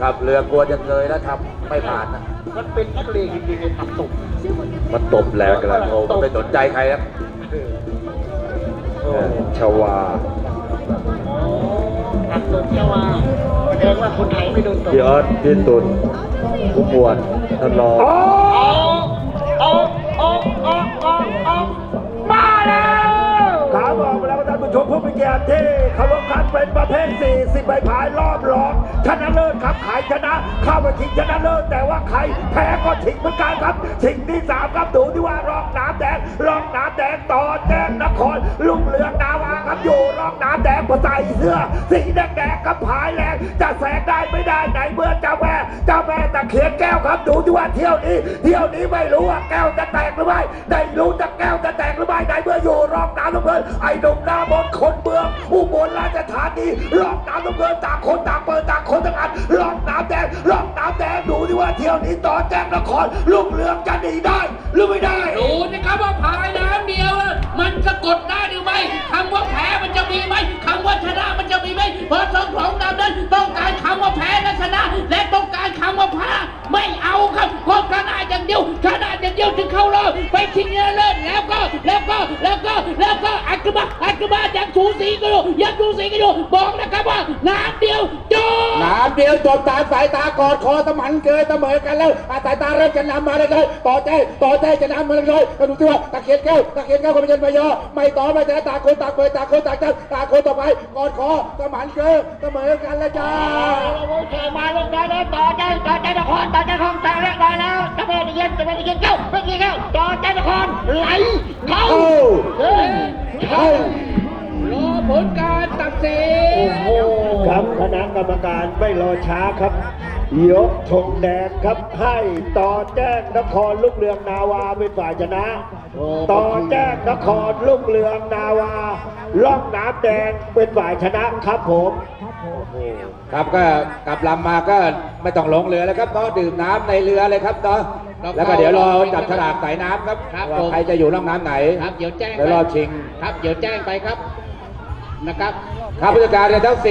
ขับเรือกลัวจะเกยแล้วทำไม่ผ่านนะมันเป็นนักเลงจริงๆในผักตกมันตบแรงกันแล้วโอ้มันไม่สนใจใครครับโอ้ชวาผักตกเจ้าว่าแสดงว่าคนไทยไม่โดนตกพี่ออสพี่ตุลผู้หมวดท่านรองเอาเอาเอาเอาเอาเอามาแล้วขาบอกไปแล้วว่าท่านผู้ชมผู้มีเกียรติที่เคารพครับเป็นประเภท40ใบพายรอบรอง ชนะเลิศครับขายชนะเข้าไปชิงชนะเลิศแต่ว่าใครแพ้ก็ชิงเหมือนกันครับชิงที่สามครับดูที่ว่ารองน้ำแดงรองน้ำแดงต่อแดงนครลุงเรืองนาวาครับอยู่รองน้ำแดงพอใส่เสื้อ สีแดงแดงครับพายแรงจะแสงได้ไม่ได้ไหนเมื่อเจ้าแม่เจ้าแม่ตะเคียนแก้วครับดูที่ว่าเที่ยวนี้ เที่ยวนี้ไม่รู้ว่าแก้วจะแตกหรือไม่ได้รู้จะแก้ว มื่ออยู่รองน้ำน้ำเงินไอ้หนุ่มหน้ามนคนเมืองอุบลราชธานีรองน้ำน้ำเงินต่างคนต่างเปิดต่างคนต่างอันรองน้ำแดงรองน้ำแดงดูที่ว่าเที่ยวนี้ต่อแจ้งนครลุงเรืองจะหนีได้หรือไม่ได้ ดูนะครับว่าพายน้ำเดียว มันสะกดได้หรือไม่คำว่าแพ้มันจะมีไหมคำว่าชนะมันจะมีไหมเพราะสองของดำนั้นต้องการคำว่าแพ้และชนะ และต้องการคำว่าพลาไม่เอาครับเพราะชนะอย่างเดียวชนะอย่างเดียวถึงเข้ารอบไปชิงชนเลิศแล้วก็แล้วก็ อยู่ยังกันอยู่บอกนะครับว่าน้ำเดียวจบน้ำเดียวจบตามสายตากอดคอสมันเกยเสมอกันแล้วอะสายตาเริ่มจะนำมาเลยเลยต่อใจต่อใจจะนำมาเลยเลยก็ดูที่ว่าตะเคียนแก้วตะเคียนแก้วก็ไม่ใช่ไม่ย่อไม่ต่อไม่แต่ตาคนตาเปิดตาคนตางจับต่าคนต่อไปกอดคอสมันเกยเสมอกันแล้วจ้าโอเคมาลงได้แล้วต่อใจต่อใจนครต่อใจของต่แรกได้แล้วจะไม่ได้เย็นจะไม่ได้เย็นเข้าไม่ได้เย็นเข้าต่อใจนครไหลเข้าเข้า ลการตัดสินครับคณะกรรมการไม่รอช้าครับ ยกธงแดงครับให้ต่อแจ้งนครลูกเรืองนาวาเป็นฝ่ายชนะ ต่อแจ้งนครลูกเรืองนาวาล่องน้ำแดงเป็นฝ่ายชนะครับผมครับก็กลับลำมาก็ไม่ต้องลงเรือแล้วครับเนาะดื่มน้ำในเรือเลยครับเนาะแล้วก็เดี๋ยวรอจับฉลากสายน้ำครับครับว่าผมใครจะอยู่ล่องน้ำไหนครับเดี๋ยวแจ้งเดี๋ยวรอชิง ครับเดี๋ยวแจ้งไปครับ นะครับครับผู้จัดการเรือทั้ง